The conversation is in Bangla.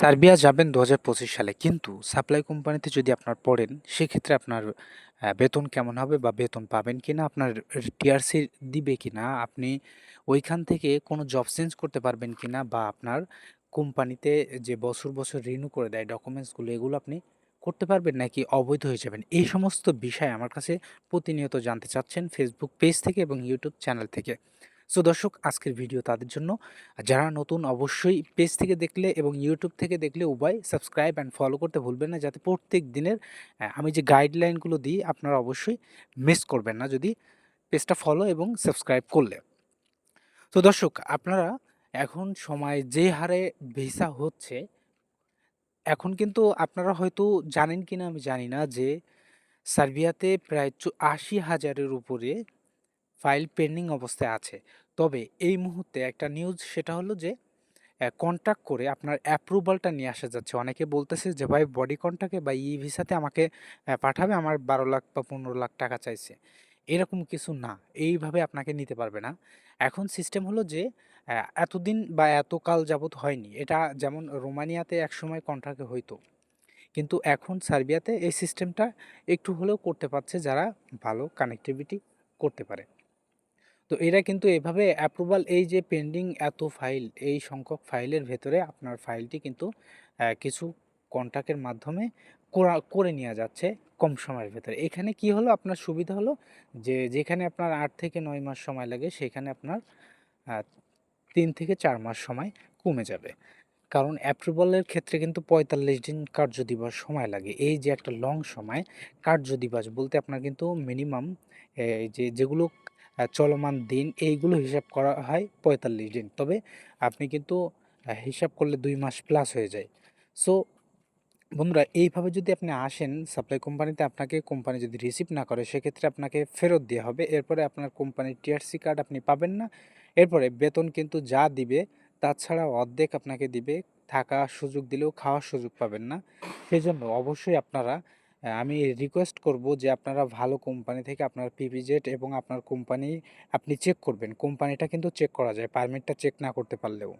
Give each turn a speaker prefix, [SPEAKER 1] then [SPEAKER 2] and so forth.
[SPEAKER 1] সার্বিয়া যাবেন দু হাজার পঁচিশ সালে। কিন্তু সাপ্লাই কোম্পানিতে যদি আপনার পড়েন, সেক্ষেত্রে আপনার বেতন কেমন হবে বা বেতন পাবেন কি না আপনার টিআরসি দিবে কিনা, আপনি ওইখান থেকে কোনো জব চেঞ্জ করতে পারবেন কি না বা আপনার কোম্পানিতে যে বছর বছর রিনিউ করে দেয় ডকুমেন্টসগুলো, এগুলো আপনি করতে পারবেন নাকি অবৈধ হয়ে যাবেন? এই সমস্ত বিষয় আমার কাছে প্রতিনিয়ত জানতে চাচ্ছেন ফেসবুক পেজ থেকে এবং ইউটিউব চ্যানেল থেকে। সো দর্শক, আজকের ভিডিও তাদের জন্য। যারা নতুন, অবশ্যই পেজ থেকে দেখলে এবং ইউটিউব থেকে দেখলে উভয় সাবস্ক্রাইব অ্যান্ড ফলো করতে ভুলবেন না, যাতে প্রত্যেক দিনের আমি যে গাইডলাইনগুলো দিই, আপনারা অবশ্যই মিস করবেন না যদি পেজটা ফলো এবং সাবস্ক্রাইব করলে। তো দর্শক, আপনারা এখন সময় যে হারে ভিসা হচ্ছে, এখন কিন্তু আপনারা হয়তো জানেন কিনা আমি জানি না যে সার্বিয়াতে প্রায় আশি হাজারের উপরে ফাইল পেন্ডিং অবস্থায় আছে। তবে এই মুহূর্তে একটা নিউজ সেটা হলো যে কন্ট্যাক্ট করে আপনার অ্যাপ্রুভালটা নিয়ে আসা যাচ্ছে। অনেকে বলতেছে যে, ভাই বডি কন্ট্যাক্টে বা ই ভিসাতে আমাকে পাঠাবে, আমার বারো লাখ বা পনেরো লাখ টাকা চাইছে। এরকম কিছু না, এইভাবে আপনাকে নিতে পারবে না। এখন সিস্টেম হলো যে এতদিন বা এতকাল যাবৎ হয়নি। এটা যেমন রোমানিয়াতে একসময় কন্ট্রাক্টে হইতো। কিন্তু এখন সার্বিয়াতে এই সিস্টেমটা একটু হলেও করতে পারছে যারা ভালো কানেক্টিভিটি করতে পারে। তো এরা কিন্তু এভাবে অ্যাপ্রুভাল এই যে পেন্ডিং এত ফাইল এই সংখ্যক ফাইলের ভেতরে আপনার ফাইলটি কিন্তু কিছু কন্ট্যাক্টের মাধ্যমে করা নেওয়া যাচ্ছে কম সময়ের ভেতরে। এখানে কি হলো? আপনার সুবিধা হলো যে, যেখানে আপনার আট থেকে নয় মাস সময় লাগে, সেখানে আপনার তিন থেকে চার মাস সময় কমে যাবে। কারণ অ্যাপ্রুভালের ক্ষেত্রে কিন্তু পঁয়তাল্লিশ দিন কার্য দিবস সময় লাগে। এই যে একটা লং সময় কার্য দিবস বলতে আপনার কিন্তু মিনিমাম যে, যেগুলো চলমান দিন এইগুলো হিসাব করা হয় পঁয়তাল্লিশ দিন। তবে আপনি কিন্তু হিসাব করলে দুই মাস প্লাস হয়ে যায়। সো বন্ধুরা, এইভাবে যদি আপনি আসেন সাপ্লাই কোম্পানিতে আপনাকে কোম্পানি যদি রিসিভ না করে, সেক্ষেত্রে আপনাকে ফেরত দেওয়া হবে। এরপরে আপনার কোম্পানির টিআরসি কার্ড আপনি পাবেন না। এরপরে বেতন কিন্তু যা দিবে, তাছাড়া অর্ধেক আপনাকে দিবে। থাকা সুযোগ দিলেও খাওয়ার সুযোগ পাবেন না। সেজন্য অবশ্যই আপনারা আমি রিকোয়েস্ট করব যে আপনারা ভালো কোম্পানি থেকে আপনার পিপিজেট এবং আপনার কোম্পানি আপনি চেক করবেন। কোম্পানিটা কিন্তু চেক করা যায় পারমিটটা চেক না করতে পারলেও।